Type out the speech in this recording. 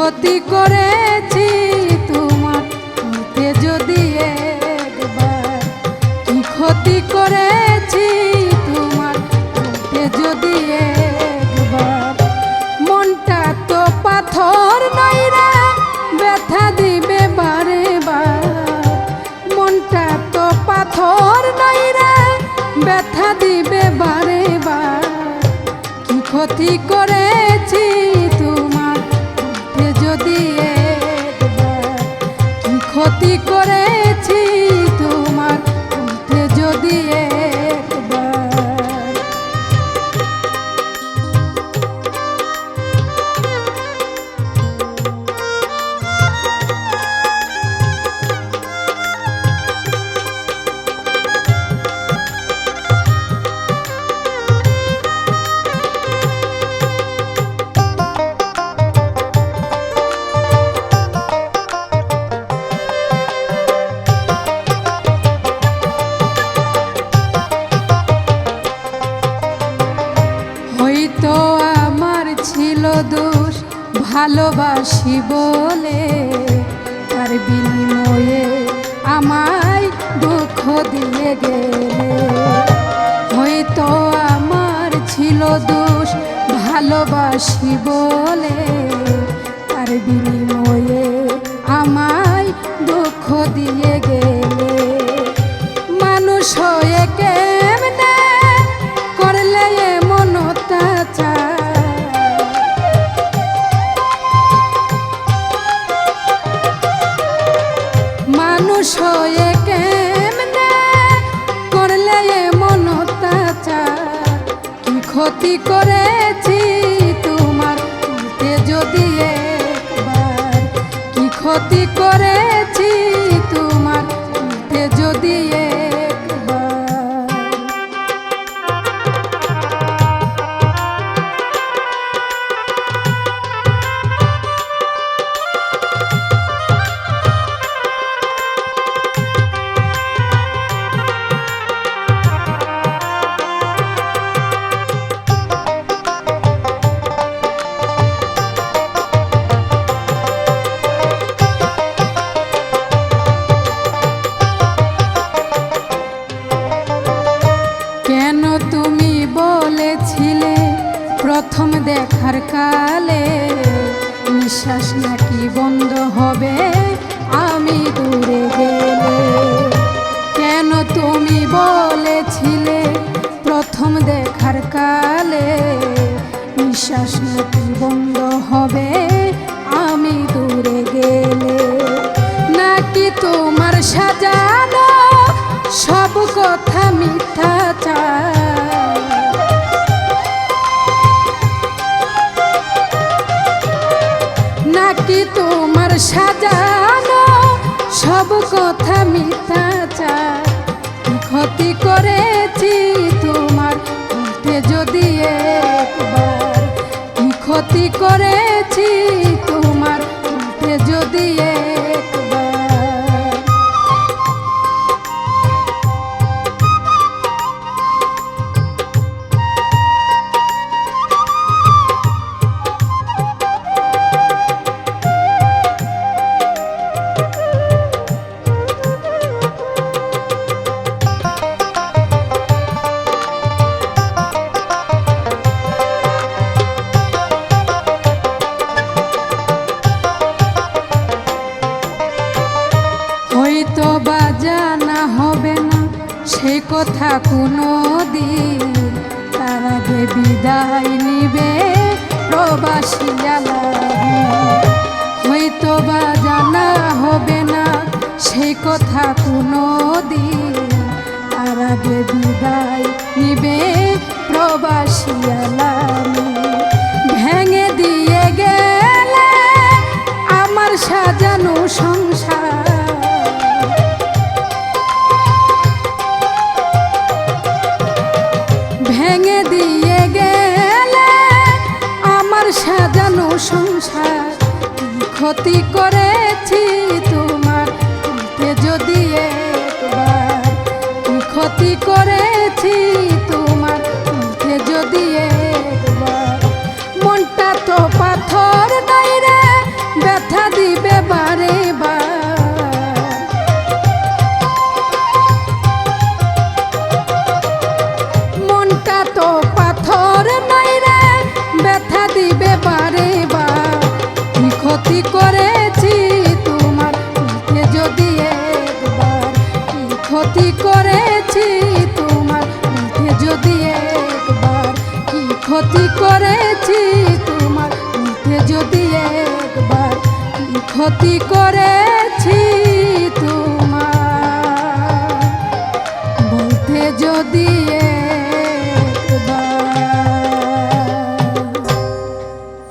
ক্ষতি করেছি তোমার বলতে যদি একবার। কি ক্ষতি করেছি তোমার বলতে যদি একবার। মনটা তো পাথর নই রে, ব্যথা দিবে বারে বার। মনটা তো পাথর নই রে, ব্যথা দিবে বারে বার। কি ক্ষতি করেছি যদি কি ক্ষতি করেছি তোমার যদি ভালোবাসি বলে আর বিনিময়ে আমায় দুঃখ দিয়ে গেলে। হয়তো আমার ছিল দোষ, ভালোবাসি বলে আর বিনিময়ে আমায় দুঃখ দিয়ে ক্ষতি করেছি তোমার যদি কি ক্ষতি করেছি প্রথম দেখার কালে নিঃশ্বাস নাকি বন্ধ হবে? আমি দূরে গেলে কেন তুমি বলেছিলে প্রথম দেখার কালে নিঃশ্বাস নাকি বন্ধ হবে? আমি দূরে গেলে নাকি তোমার সাজানো কথা মিথ্যাচার সে কথা কোনো দিন তার আগে বিদায় নিবে, প্রবাসী। হয়তো বা জানা হবে না সে কথা কোনো দিন তার আগে বিদায় নিবে, প্রবাসী। ভেঙে দিয়ে গেলে আমার সাজানো সাজানো সংসার ক্ষতি করেছি তোমার যদি ক্ষতি করেছি তোমার যদি ক্ষতি করেছি তোমার মুখে যদি একবার। কি ক্ষতি করেছি তোমার মুখে যদি একবার? কি ক্ষতি করেছি